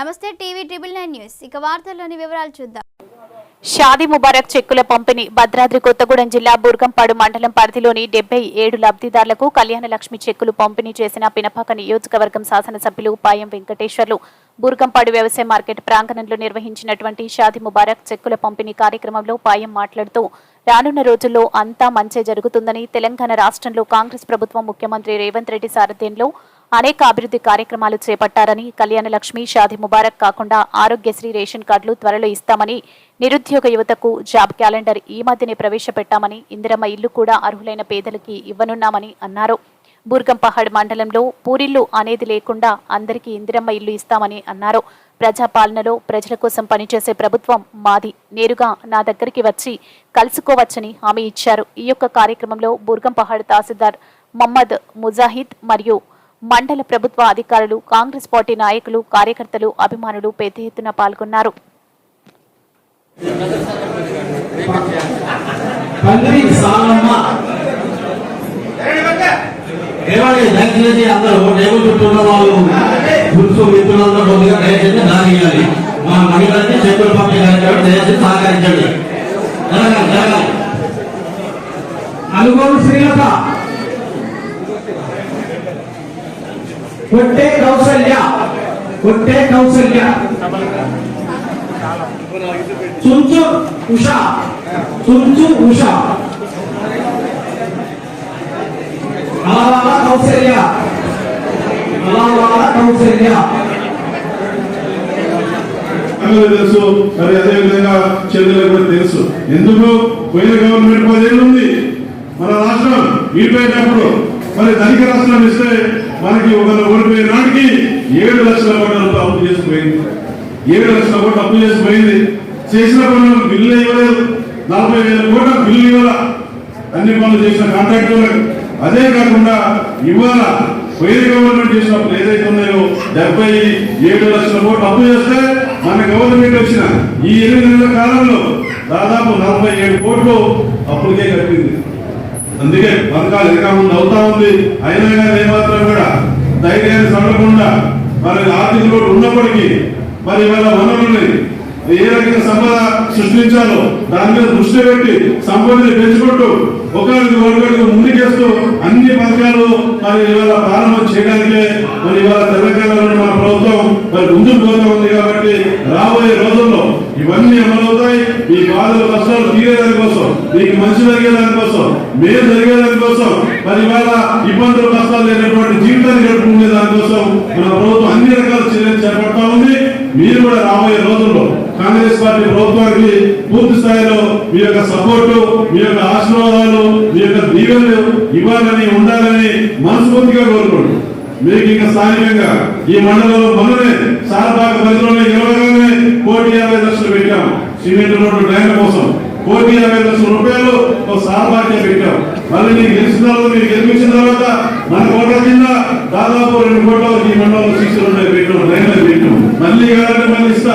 నమస్తే TV triple nine news. ఇక వార్తల్లోని వివరాలు చూద్దాం. షాదీ ముబారక్ చెక్కుల పంపిణీ భద్రాద్రి కొత్తగూడెం జిల్లా బుర్గంపాడు మండలం పరిధిలోని డెబ్బై ఏడు లబ్ధిదారులకు కళ్యాణ లక్ష్మి చెక్కులు పంపిణీ చేసిన పినపాక నియోజకవర్గం శాసనసభ్యులు పాయం వెంకటేశ్వర్లు. బుర్గంపాడు వ్యవసాయ మార్కెట్ ప్రాంగణంలో నిర్వహించినటువంటి షాదీ ముబారక్ చెక్కుల పంపిణీ కార్యక్రమంలో పాయం మాట్లాడుతూ రానున్న రోజుల్లో అంతా మంచే జరుగుతుందని తెలంగాణ రాష్ట్రంలో కాంగ్రెస్ ప్రభుత్వం ముఖ్యమంత్రి రేవంత్ రెడ్డి సారథ్యంలో అనేక అభివృద్ధి కార్యక్రమాలు చేపట్టారని కళ్యాణలక్ష్మి షాది ముబారక్ కాకుండా ఆరోగ్యశ్రీ రేషన్ కార్డులు త్వరలో ఇస్తామని నిరుద్యోగ యువతకు జాబ్ క్యాలెండర్ ఈ మధ్యనే ప్రవేశపెట్టామని ఇందిరమ్మ ఇల్లు కూడా అర్హులైన పేదలకి ఇవ్వనున్నామని అన్నారు. బూర్గంపహాడ్ మండలంలో పూరిల్లు అనేది లేకుండా అందరికీ ఇందిరమ్మ ఇల్లు ఇస్తామని అన్నారు. ప్రజాపాలనలో ప్రజల కోసం పనిచేసే ప్రభుత్వం మాది. నేరుగా నా దగ్గరికి వచ్చి కలుసుకోవచ్చని హామీ ఇచ్చారు. ఈ యొక్క కార్యక్రమంలో బూర్గంపహాడ్ తహసీల్దార్ మహమ్మద్ ముజాహిద్ మరియు మండల ప్రభుత్వ అధికారులు కాంగ్రెస్ పార్టీ నాయకులు కార్యకర్తలు అభిమానులు పెద్ద ఎత్తున పాల్గొన్నారు. మా మహిళలకి పంపిణీ కార్యక్రమం దయచేసి సహకరించండి. శ్రీలత. కొట్టే కౌసల్య కొట్టే కౌసల్య. చుంచు ఉష చుంచు ఉష. అలావాల కౌసల్య అలావాల కౌసల్య. తెలుసు మరి అదే విధంగా చెల్లెలకు కూడా తెలుసు. ఎందుకు? పోయిన గవర్నమెంట్ పదేళ్ళు ఉంది. మన రాష్ట్రం వీడిపోయినప్పుడు మరి ధనిక రాష్ట్రం ఇస్తే మనకి ఒక ఓడిపోయే నాటికి ఏడు లక్షల కోట్ల రూపాయలు అప్పు చేసిపోయింది ఏడు లక్షల కోట్లు అప్పు చేసిపోయింది చేసిన పనులు బిల్లు ఇవ్వలేదు. నలభై వేల కోట్ల బిల్లు ఇవ్వాల. అన్ని పనులు చేసిన కాంట్రాక్టర్లకు అదే కాకుండా ఇవాళ వేరే గవర్నమెంట్ చేసినప్పుడు ఏదైతే ఉన్నాయో డెబ్బై ఏడు లక్షల కోట్లు అప్పు చేస్తే మన గవర్నమెంట్ వచ్చిన ఈ ఎనిమిది నెలల కాలంలో దాదాపు నలభై ఏడు కోట్లు అప్పులకే కట్టింది. అందుకే పథకాలు ఇంకా ముందు అవుతా ఉంది. అయినా కానీ ఏమాత్రం కూడా ధైర్యాన్ని సడకుండా మరి ఆర్థిక లోటు ఉన్నప్పటికీ మరి ఇవాళ వనరుల్ని ఏ రకంగా సంపద సృష్టించాలో దాని మీద దృష్టి పెట్టి సంపదని పెంచుకుంటూ ఒకరికి ఒకరికి ముందుకేస్తూ అన్ని పథకాలు మరి ఇవాళ ప్రారంభం చేయడానికే మరి ఇవాళ తెలంగాణలో మన ప్రభుత్వం మరి ముందుకు పోతా ఉంది కాబట్టి రాబోయే రోజుల్లో ఇవన్నీ అమలవుతాయి. ఈ బాధలు కష్టాలు తీరేదాని కోసం మీకు మంచి జరిగేదాని కోసం మేలు జరిగేదాని కోసం మరి ఇవాళ ఇబ్బందులు కష్టాలు లేనటువంటి జీవితాన్ని గడుపుకునే దానికోసం మన ప్రభుత్వం అన్ని రకాల చర్యలు చేపడతా ఉంది. మీరు కూడా రాబోయే కాంగ్రెస్ పార్టీ ప్రభుత్వానికి పూర్తి స్థాయిలో మీ యొక్క సపోర్టు మీ యొక్క ఆశీర్వాదాలు మీ యొక్క దీవెనలు ఇవ్వాలని ఉండాలని మనస్ఫూర్తిగా కోరుకోండి. మీకు ఇంకా స్థానికంగా ఈ మండలంలో మనమే సారపాక పరిధిలోనే ఇవ్వగానే కోటి యాభై లక్షలు పెట్టాం. సిమెంట్ రోడ్డు డ్రైన్ కోసం కోటి యాభై లక్షల రూపాయలు ఒక సారపాకే పెట్టాం. మళ్ళీ మీకు గెలిచిన తర్వాత మీరు గెలిపించిన తర్వాత మన కోట్ల కింద దాదాపు రెండు కోట్ల ఈ మండలంలో శిక్షలు ఉన్నాయి పెట్టాం డ్రైన్లు పెట్టాం మళ్ళీ కావాలంటే మళ్ళీ ఇస్తా.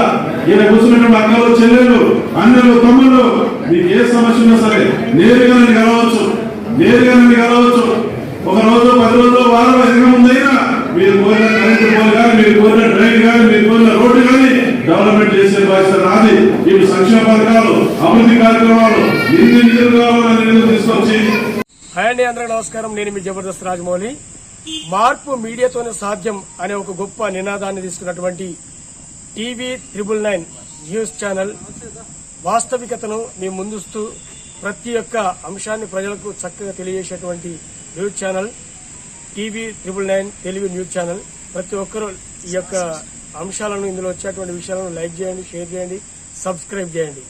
ఈయన కూర్చున్నటువంటి అక్కలు చెల్లెళ్ళు అన్నలు తమ్ముళ్ళు మీకు ఏ సమస్య ఉన్నా సరే నేరుగా నన్ను కలవచ్చు. నేరుగా నన్ను కలవచ్చు. ఒక రోజు పది రోజులు వారం ఎదుగు ముందైనా మీరు కోరిన కరెంటు పోల్ కానీ మీరు కోరిన డ్రైన్ కానీ మీరు కోరిన రోడ్డు కానీ డెవలప్మెంట్ చేసే బాధ్యత నాది. ఇవి సంక్షేమ పథకాలు అభివృద్ధి కార్యక్రమాలు ఎన్ని నిధులు కావాలని నిధులు తీసుకొచ్చి హాయ్ అండి అందరికీ నమస్కారం. నేను మీ జబర్దస్త్ రాజమౌళి. మార్పు మీడియాతోనే సాధ్యం అనే ఒక గొప్ప నినాదాన్ని తీసుకున్నటువంటి TV triple nine news channel వాస్తవికతను మీ ముందుస్తూ ప్రతి ఒక్క అంశాన్ని ప్రజలకు చక్కగా తెలియజేసేటువంటి news channel TV triple nine Telugu news channel. ప్రతి ఒక్కరూ ఈ యొక్క అంశాలను ఇందులో వచ్చేటువంటి విషయాలను లైక్ చేయండి షేర్ చేయండి సబ్స్క్రైబ్ చేయండి.